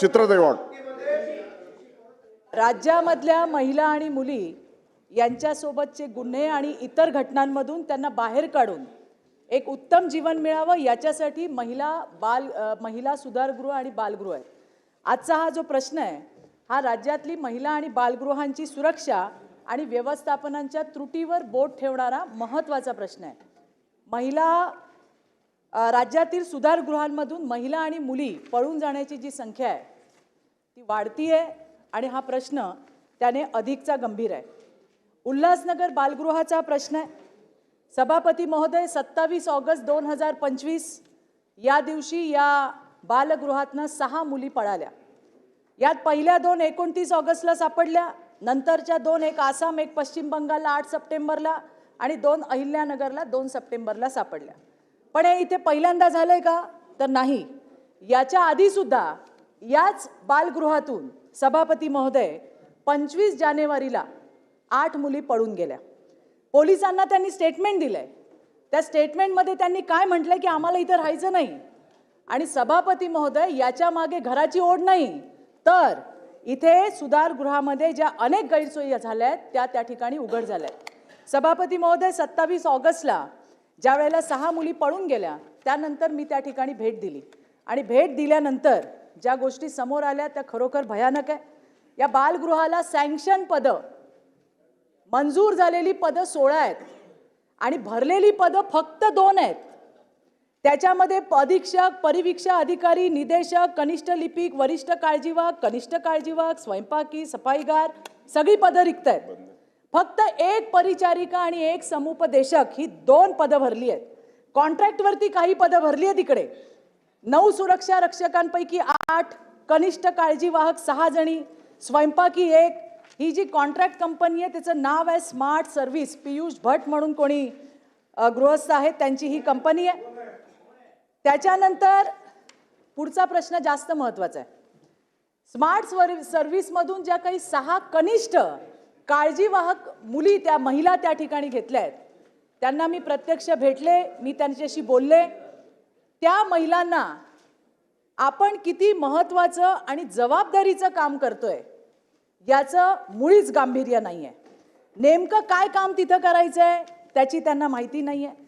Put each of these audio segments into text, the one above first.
चित्रताई राज्यामधल्या महिला आणि मुली यांच्यासोबतचे गुन्हे आणि इतर घटनांमधून त्यांना बाहेर काढून एक उत्तम जीवन मिळावं याच्यासाठी महिला बाल महिला सुधारगृह आणि बालगृह आहे आजचा हा जो प्रश्न आहे हा राज्यातली महिला आणि बालगृहांची सुरक्षा आणि व्यवस्थापनांच्या त्रुटीवर बोट ठेवणारा महत्त्वाचा प्रश्न आहे. महिला राज्यातील सुधारगृहांमधून महिला आणि मुली पळून जाण्याची जी संख्या आहे ती वाढती आहे आणि हा प्रश्न त्याने अधिकचा गंभीर आहे. उल्हासनगर बालगृहाचा प्रश्न आहे. सभापती महोदय सत्तावीस ऑगस्ट दोन हजार पंचवीस या दिवशी या बालगृहातनं सहा मुली पळाल्या. यात पहिल्या दोन एकोणतीस ऑगस्टला सापडल्या नंतरच्या दोन एक आसाम एक पश्चिम बंगालला आठ सप्टेंबरला आणि दोन अहिल्यानगरला दोन सप्टेंबरला सापडल्या. पण हे इथे पहिल्यांदा झालंय का? तर नाही. याच्या आधीसुद्धा याच बालगृहातून सभापती महोदय पंचवीस जानेवारीला आठ मुली पळून गेल्या. पोलिसांना त्यांनी स्टेटमेंट दिलं आहे त्या स्टेटमेंटमध्ये त्यांनी काय म्हटलंय की आम्हाला इथं राहायचं नाही. आणि सभापती महोदय याच्या मागे घराची ओढ नाही. तर इथे सुधारगृहामध्ये ज्या अनेक गैरसोयी झाल्या आहेत त्या त्या ठिकाणी उघड झाल्या आहेत. सभापती महोदय सत्तावीस ऑगस्टला ज्या वेळेला सहा मुली पळून गेल्या त्यानंतर मी त्या ठिकाणी भेट दिली. आणि भेट दिल्यानंतर ज्या गोष्टी समोर आल्या त्या खरोखर भयानक आहे. या बालगृहाला सँक्शन पदं मंजूर झालेली पदं सोळा आहेत. आणि भरलेली पदं फक्त दोन आहेत. त्याच्यामध्ये अधीक्षक परिवीक्षा अधिकारी निदेशक कनिष्ठ लिपिक वरिष्ठ काळजीवाहक कनिष्ठ काळजीवाहक स्वयंपाकी सफाईगार सगळी पदं रिक्त आहेत. फक्त एक परिचारिका आणि एक समुपदेशक ही दोन पदं भरली आहेत. कॉन्ट्रॅक्टवरती काही पदं भरली आहेत इकडे. नऊ सुरक्षा रक्षकांपैकी आठ कनिष्ठ काळजीवाहक सहा जणी स्वयंपाकी एक. ही जी कॉन्ट्रॅक्ट कंपनी आहे त्याचं नाव आहे स्मार्ट सर्व्हिस पियुष भट म्हणून कोणी गृहस्थ आहेत त्यांची ही कंपनी आहे. त्याच्यानंतर पुढचा प्रश्न जास्त महत्त्वाचा आहे. स्मार्ट स्वर सर्व्हिसमधून ज्या काही सहा कनिष्ठ काळजीवाहक मुली त्या महिला त्या ठिकाणी घेतल्या आहेत त्यांना मी प्रत्यक्ष भेटले मी त्यांच्याशी बोलले. त्या महिलांना आपण किती महत्त्वाचं आणि जबाबदारीचं काम करतोय याचं मुळीच गांभीर्य नाही आहे नेमकं काय काम तिथं करायचं आहे त्याची त्यांना माहिती नाही आहे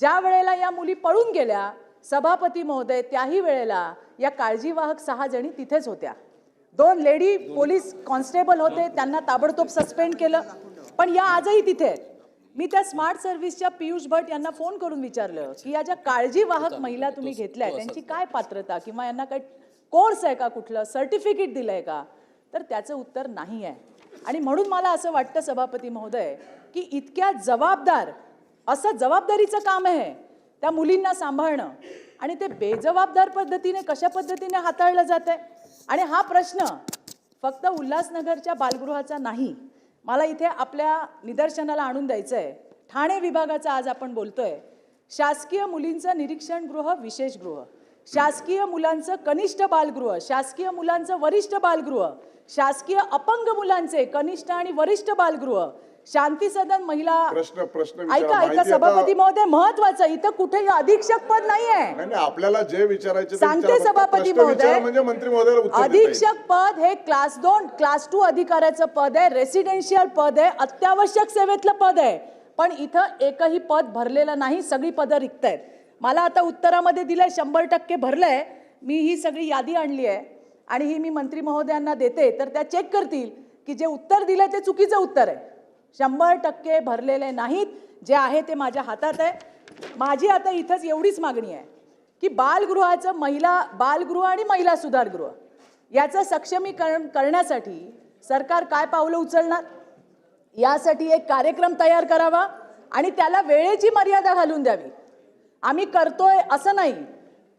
ज्या वेळेला या मुली पळून गेल्या सभापती महोदय त्याही वेळेला या काळजीवाहक सहा जणी तिथेच होत्या. दोन लेडी पोलीस कॉन्स्टेबल होते त्यांना ताबडतोब सस्पेंड केलं. पण या आजही तिथे आहेत. मी त्या स्मार्ट सर्व्हिसच्या पियुष भट यांना फोन करून विचारलं की या ज्या काळजीवाहक महिला तुम्ही घेतल्या त्यांची काय पात्रता? किंवा यांना काही कोर्स आहे का कुठलं? सर्टिफिकेट दिलंय का? तर त्याचं उत्तर नाही आहे. आणि म्हणून मला असं वाटतं सभापती महोदय की इतक्या जबाबदार असं जबाबदारीचं काम आहे त्या मुलींना सांभाळणं. आणि ते बेजबाबदार पद्धतीने कशा पद्धतीने हाताळलं जात आहे आणि हा प्रश्न फक्त उल्हासनगरच्या बालगृहाचा नाही मला इथे आपल्या निदर्शनाला आणून द्यायचं आहे ठाणे विभागाचा आज आपण बोलतोय. शासकीय मुलींचं निरीक्षण गृह विशेष गृह. शासकीय मुलांचं कनिष्ठ बालगृह शासकीय मुलांचं वरिष्ठ बालगृह शासकीय अपंग मुलांचे कनिष्ठ आणि वरिष्ठ बालगृह शांती सदन महिला प्रश्न प्रश्न. ऐका ऐका सभापती महोदय महत्वाचं इथं कुठेही अधीक्षक पद नाहीये. नाही नाही, आपल्याला जे विचारायचे सांगते सभापती महोदय म्हणजे मंत्री येईल. अधीक्षक पद हे क्लास दोन क्लास टू अधिकाऱ्याचं पद आहे. रेसिडेन्शियल पद आहे. अत्यावश्यक सेवेतलं पद आहे. पण इथं एकही पद भरलेलं नाही. सगळी पदं रिक्त आहेत मला आता उत्तरामध्ये दिलंय शंभर टक्के भरलंय. मी ही सगळी यादी आणली आहे. आणि ही मी मंत्री महोदयांना देते. तर त्या चेक करतील की जे उत्तर दिलंय ते चुकीचं उत्तर आहे. शंभर टक्के भरलेले नाहीत जे आहे ते माझ्या हातात आहे. माझी आता इथंच एवढीच मागणी आहे की बालगृहाचं महिला बालगृह आणि महिला सुधारगृह याचं सक्षमीकरण करण्यासाठी सरकार काय पावलं उचलणार? यासाठी एक कार्यक्रम तयार करावा आणि त्याला वेळेची मर्यादा घालून द्यावी. आम्ही करतोय असं नाही.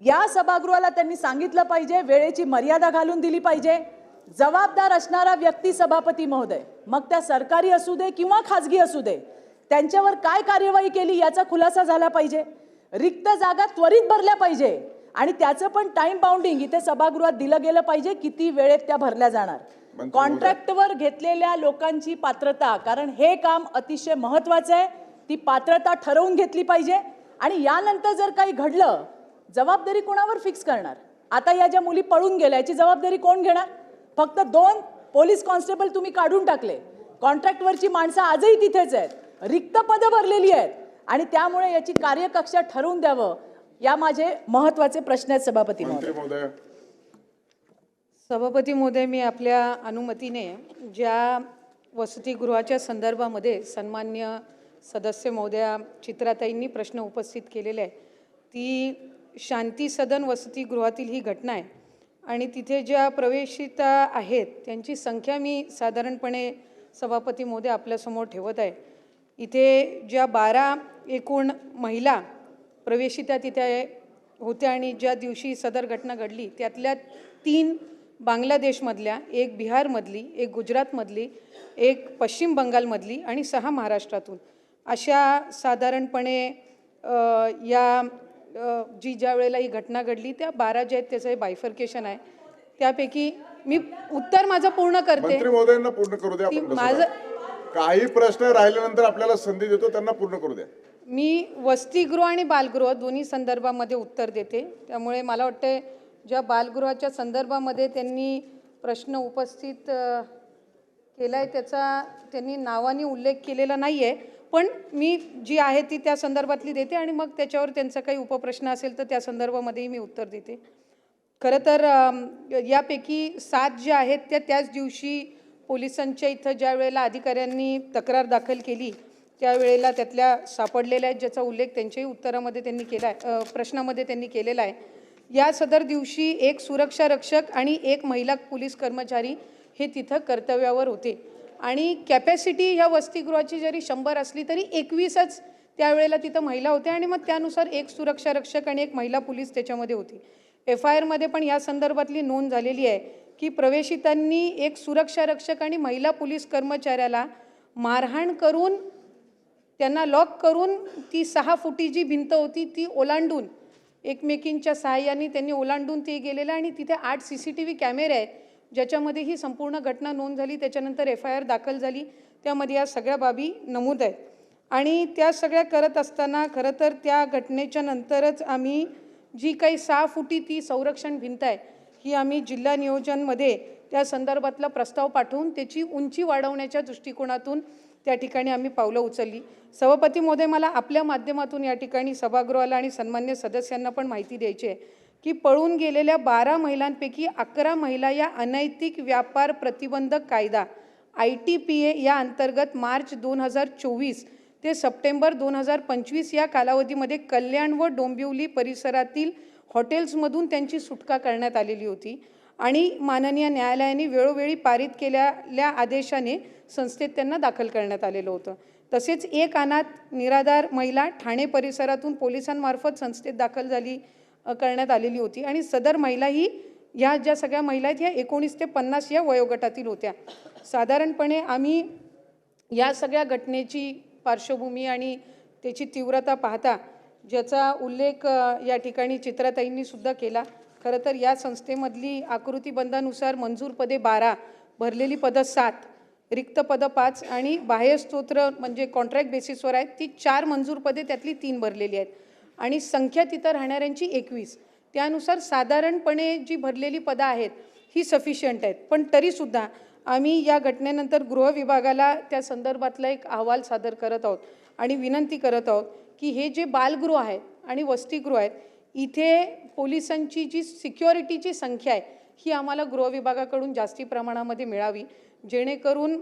या सभागृहाला त्यांनी सांगितलं पाहिजे वेळेची मर्यादा घालून दिली पाहिजे. जबाबदार असणारा व्यक्ती सभापती महोदय. मग त्या सरकारी असू दे किंवा खाजगी असू दे त्यांच्यावर काय कार्यवाही केली याचा खुलासा झाला पाहिजे. रिक्त जागा त्वरित भरल्या पाहिजे आणि त्याचं पण टाइम बाउंडिंग इथे सभागृहात दिलं गेलं पाहिजे किती वेळेत त्या भरल्या जाणार. कॉन्ट्रॅक्टवर घेतलेल्या लोकांची पात्रता कारण हे काम अतिशय महत्वाचं आहे ती पात्रता ठरवून घेतली पाहिजे. आणि यानंतर जर काही घडलं जबाबदारी कोणावर फिक्स करणार? आता या ज्या मुली पळून गेल्या याची जबाबदारी कोण घेणार? फक्त दोन पोलीस कॉन्स्टेबल तुम्ही काढून टाकले. कॉन्ट्रॅक्टवरची माणसं आजही तिथेच आहेत. रिक्त पदं भरलेली आहेत. आणि त्यामुळे याची कार्यकक्षा ठरवून द्यावं या माझे महत्त्वाचे प्रश्न आहेत सभापती महोदय. सभापती महोदय मी आपल्या अनुमतीने ज्या वसतिगृहाच्या संदर्भामध्ये सन्मान्य सदस्य महोदया चित्राताईंनी प्रश्न उपस्थित केलेले आहे ती शांती सदन वसतिगृहातील ही घटना आहे. आणि तिथे ज्या प्रवेशिता आहेत त्यांची संख्या मी साधारणपणे सभापती मोदी आपल्यासमोर ठेवत आहे. इथे ज्या बारा एकूण महिला प्रवेशिता तिथे होत्या आणि ज्या दिवशी सदर घटना घडली त्यातल्या तीन बांगलादेशमधल्या एक बिहारमधली एक गुजरातमधली एक पश्चिम बंगालमधली आणि सहा महाराष्ट्रातून. अशा साधारणपणे या जी ज्या वेळेला ही घटना घडली त्या बारा ज्या आहेत त्याचं हे बायफर्केशन आहे. त्यापैकी मी उत्तर माझं पूर्ण करते. मंत्री महोदयांना पूर्ण करू द्या आपण माझं-. काही प्रश्न राहिल्यानंतर आपल्याला संधी देतो त्यांना पूर्ण करू द्या. मी वसतिगृह आणि बालगृह दोन्ही संदर्भामध्ये उत्तर देते. त्यामुळे मला वाटते ज्या बालगृहाच्या संदर्भामध्ये त्यांनी प्रश्न उपस्थित केला आहे त्याचा त्यांनी नावाने उल्लेख केलेला नाही आहे पण मी जी आहे ती त्या संदर्भातली देते आणि मग त्याच्यावर त्यांचा काही उपप्रश्न असेल तर त्या संदर्भामध्येही मी उत्तर देते. खरं तर यापैकी सात ज्या आहेत त्या त्याच दिवशी पोलिसांच्या इथं ज्या वेळेला अधिकाऱ्यांनी तक्रार दाखल केली त्यावेळेला त्यातल्या सापडलेल्या आहेत ज्याचा उल्लेख त्यांच्याही उत्तरामध्ये त्यांनी केला आहे प्रश्नामध्ये त्यांनी केलेला आहे. या सदर दिवशी एक सुरक्षा रक्षक आणि एक महिला पोलीस कर्मचारी हे तिथं कर्तव्यावर होते. आणि कॅपॅसिटी ह्या वसतिगृहाची जरी शंभर असली तरी एकवीसच त्यावेळेला तिथं महिला होत्या आणि मग त्यानुसार एक सुरक्षा रक्षक आणि एक महिला पोलीस त्याच्यामध्ये होती. एफ आय आरमध्ये पण या संदर्भातली नोंद झालेली आहे की प्रवेशितांनी एक सुरक्षा रक्षक आणि महिला पोलीस कर्मचाऱ्याला मारहाण करून त्यांना लॉक करून ती सहा फुटी जी भिंत होती ती ओलांडून एकमेकींच्या सहाय्याने त्यांनी ओलांडून ते गेलेलं आणि तिथे आठ सी सी टी व्ही कॅमेरे आहेत ज्याच्यामध्ये ही संपूर्ण घटना नोंद झाली त्याच्यानंतर एफ आय आर दाखल झाली त्यामध्ये या सगळ्या बाबी नमूद आहेत. आणि त्या सगळ्या करत असताना खरं तर त्या घटनेच्या नंतरच आम्ही जी काही सहा फुटी ती संरक्षण भिंत आहे ही आम्ही जिल्हा नियोजनमध्ये त्या संदर्भातला प्रस्ताव पाठवून त्याची उंची वाढवण्याच्या दृष्टिकोनातून त्या ठिकाणी आम्ही पावलं उचलली. सभापती महोदय मला आपल्या माध्यमातून या ठिकाणी सभागृहाला आणि सन्मान्य सदस्यांना पण माहिती द्यायची आहे. की पळून गेलेल्या बारा महिलांपैकी अकरा महिला या अनैतिक व्यापार प्रतिबंधक कायदा आय टी पी ए या अंतर्गत मार्च दोन हजार चोवीस ते सप्टेंबर दोन हजार पंचवीस या कालावधीमध्ये कल्याण व डोंबिवली परिसरातील हॉटेल्समधून त्यांची सुटका करण्यात आलेली होती आणि माननीय न्यायालयाने वेळोवेळी पारित केलेल्या आदेशाने संस्थेत त्यांना दाखल करण्यात आलेलं होतं. तसेच एक अनाथ निराधार महिला ठाणे परिसरातून पोलिसांमार्फत संस्थेत दाखल झाली. करण्यात आलेली होती. आणि सदर महिला ही ह्या ज्या सगळ्या महिला आहेत ह्या एकोणीस ते पन्नास या वयोगटातील होत्या. साधारणपणे आम्ही या सगळ्या घटनेची पार्श्वभूमी आणि त्याची तीव्रता पाहता ज्याचा उल्लेख या ठिकाणी चित्रताईंनी सुद्धा केला. खरं तर या संस्थेमधली आकृतीबंधानुसार मंजूर पदे बारा भरलेली पदं सात रिक्त पदं पाच आणि बाह्यस्तोत्र म्हणजे कॉन्ट्रॅक्ट बेसिसवर आहेत ती चार मंजूर पदे त्यातली तीन भरलेली आहेत. आणि संख्या तिथं राहणाऱ्यांची एकवीस. त्यानुसार साधारणपणे जी भरलेली पदं आहेत ही सफिशियंट आहेत. पण तरीसुद्धा आम्ही या घटनेनंतर गृह विभागाला त्या संदर्भातला एक अहवाल सादर करत आहोत आणि विनंती करत आहोत की हे जे बालगृह आहेत आणि वसतिगृह आहेत इथे पोलिसांची जी सिक्युरिटीची संख्या आहे ही आम्हाला गृह विभागाकडून जास्ती प्रमाणामध्ये मिळावी जेणेकरून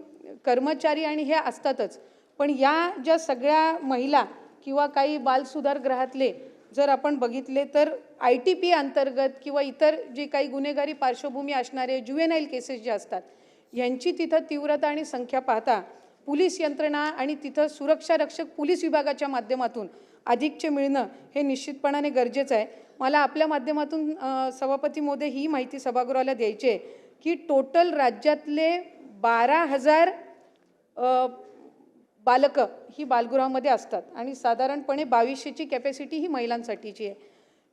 कर्मचारी आणि हे असतातच. पण या ज्या सगळ्या महिला किंवा काही बालसुधारगृहातले जर आपण बघितले तर आय टी पी अंतर्गत किंवा इतर जे काही गुन्हेगारी पार्श्वभूमी असणारे जुएनाईल केसेस जे असतात यांची तिथं तीव्रता आणि संख्या पाहता पोलीस यंत्रणा आणि तिथं सुरक्षा रक्षक पोलीस विभागाच्या माध्यमातून अधिकचे मिळणं हे निश्चितपणाने गरजेचं आहे. मला आपल्या माध्यमातून सभापती मोदे ही माहिती सभागृहाला द्यायची आहे की टोटल राज्यातले बारा हजार बालकं ही बालगृहामध्ये असतात. आणि साधारणपणे बावीसशेची कॅपॅसिटी ही महिलांसाठीची आहे.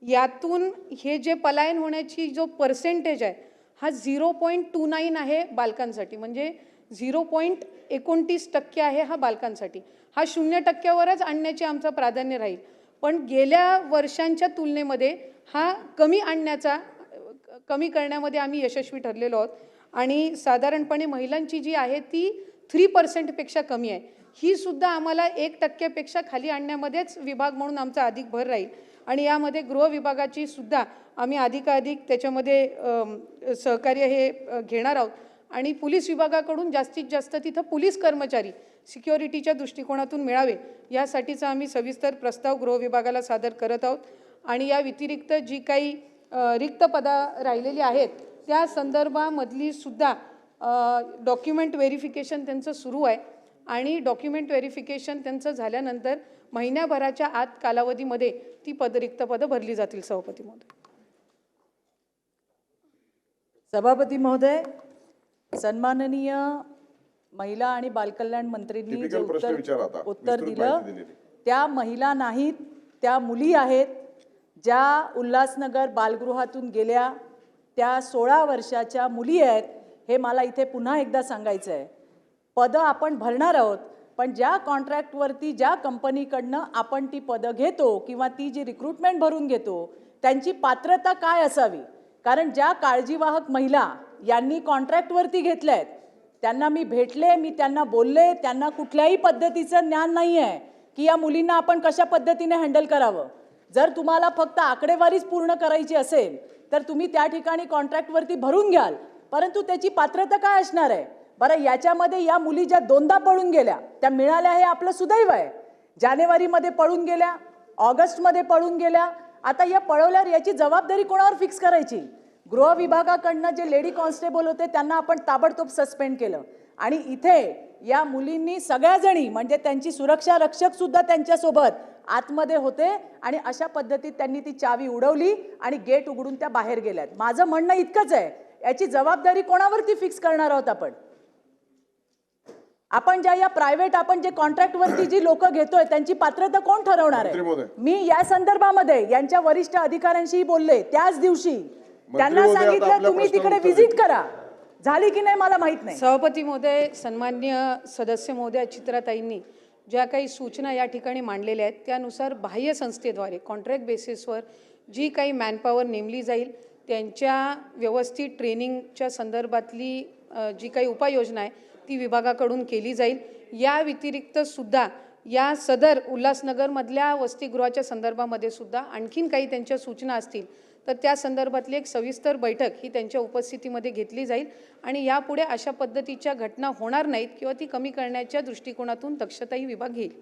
यातून हे जे पलायन होण्याची जो पर्सेंटेज आहे हा झिरो पॉईंट टू नाईन आहे बालकांसाठी. म्हणजे झिरो पॉईंट एकोणतीस टक्के आहे हा बालकांसाठी. हा शून्य टक्क्यावरच आणण्याचे आमचं प्राधान्य राहील. पण गेल्या वर्षांच्या तुलनेमध्ये हा कमी आणण्याचा कमी करण्यामध्ये आम्ही यशस्वी ठरलेलो आहोत. आणि साधारणपणे महिलांची जी आहे ती थ्री पर्सेंटपेक्षा कमी आहे. ही सुद्धा आम्हाला एक टक्क्यापेक्षा खाली आणण्यामध्येच विभाग म्हणून आमचा अधिक भर राहील. आणि यामध्ये गृह विभागाची सुद्धा आम्ही अधिकाधिक त्याच्यामध्ये सहकार्य हे घेणार आहोत. आणि पोलीस विभागाकडून जास्तीत जास्त तिथं पोलीस कर्मचारी सिक्युरिटीच्या दृष्टिकोनातून मिळावे यासाठीचा आम्ही सविस्तर प्रस्ताव गृह विभागाला सादर करत आहोत. आणि या व्यतिरिक्त जी काही रिक्त पदा राहिलेली आहेत त्या संदर्भामधली सुद्धा डॉक्युमेंट व्हेरिफिकेशन त्यांचं सुरू आहे. आणि डॉक्युमेंट व्हेरिफिकेशन त्यांचं झाल्यानंतर महिन्याभराच्या आत कालावधीमध्ये ती पद रिक्त पदं भरली जातील सभापती महोदय सभापती महोदय सन्माननीय महिला आणि बालकल्याण मंत्रींनी जे उत्तर. उत्तर दिलं. त्या महिला नाहीत त्या मुली आहेत ज्या उल्हासनगर बालगृहातून गेल्या त्या सोळा वर्षाच्या मुली आहेत हे मला इथे पुन्हा एकदा सांगायचं आहे पदं आपण भरणार आहोत पण ज्या कॉन्ट्रॅक्टवरती ज्या कंपनीकडनं आपण ती पदं घेतो किंवा ती जी रिक्रुटमेंट भरून घेतो त्यांची पात्रता काय असावी? कारण ज्या काळजीवाहक महिला यांनी कॉन्ट्रॅक्टवरती घेतल्या आहेत त्यांना मी भेटले मी त्यांना बोलले त्यांना कुठल्याही पद्धतीचं ज्ञान नाही आहे की या मुलींना आपण कशा पद्धतीने हँडल करावं. जर तुम्हाला फक्त आकडेवारीच पूर्ण करायची असेल तर तुम्ही त्या ठिकाणी कॉन्ट्रॅक्टवरती भरून घ्याल परंतु त्याची पात्रता काय असणार आहे? बरं याच्यामध्ये या मुली ज्या दोनदा पळून गेल्या त्या मिळाल्या हे आपलं सुदैव आहे. जानेवारीमध्ये पळून गेल्या ऑगस्टमध्ये पळून गेल्या आता या पळवल्यावर याची जबाबदारी कोणावर फिक्स करायची? गृह विभागाकडनं जे लेडी कॉन्स्टेबल होते त्यांना आपण ताबडतोब सस्पेंड केलं. आणि इथे या मुलींनी सगळ्याजणी म्हणजे त्यांची सुरक्षा रक्षक सुद्धा त्यांच्यासोबत आतमध्ये होते आणि अशा पद्धतीत त्यांनी ती चावी उडवली आणि गेट उघडून त्या बाहेर गेल्यात. माझं म्हणणं इतकंच आहे याची जबाबदारी कोणावरती फिक्स करणार आहोत आपण? आपण ज्या या प्रायव्हेट आपण जे कॉन्ट्रॅक्टवरती जी लोक घेतोय त्यांची पात्रता कोण ठरवणार मंत्री आहे. मी या संदर्भामध्ये यांच्या वरिष्ठ अधिकाऱ्यांशी बोलले त्याच दिवशी त्यांना सांगितलं तुम्ही तिकडे व्हिजिट. करा झाली की नाही मला माहीत नाही सभापती महोदय सन्मान्य सदस्य महोदय चित्राताईंनी ज्या काही सूचना या ठिकाणी मांडलेल्या आहेत त्यानुसार बाह्य संस्थेद्वारे कॉन्ट्रॅक्ट बेसिसवर जी काही मॅनपॉवर नेमली जाईल त्यांच्या व्यवस्थित ट्रेनिंगच्या संदर्भातली जी काही उपाययोजना आहे ती विभागाकडून केली जाईल. या व्यतिरिक्त सुद्धा या सदर उल्हासनगरमधल्या वसतिगृहाच्या संदर्भामध्ये सुद्धा आणखीन काही त्यांच्या सूचना असतील. तर त्या संदर्भातली एक सविस्तर बैठक ही त्यांच्या उपस्थितीमध्ये घेतली जाईल. आणि यापुढे अशा पद्धतीच्या घटना होणार नाहीत किंवा ती कमी करण्याच्या दृष्टिकोनातून दक्षताही विभाग घेईल.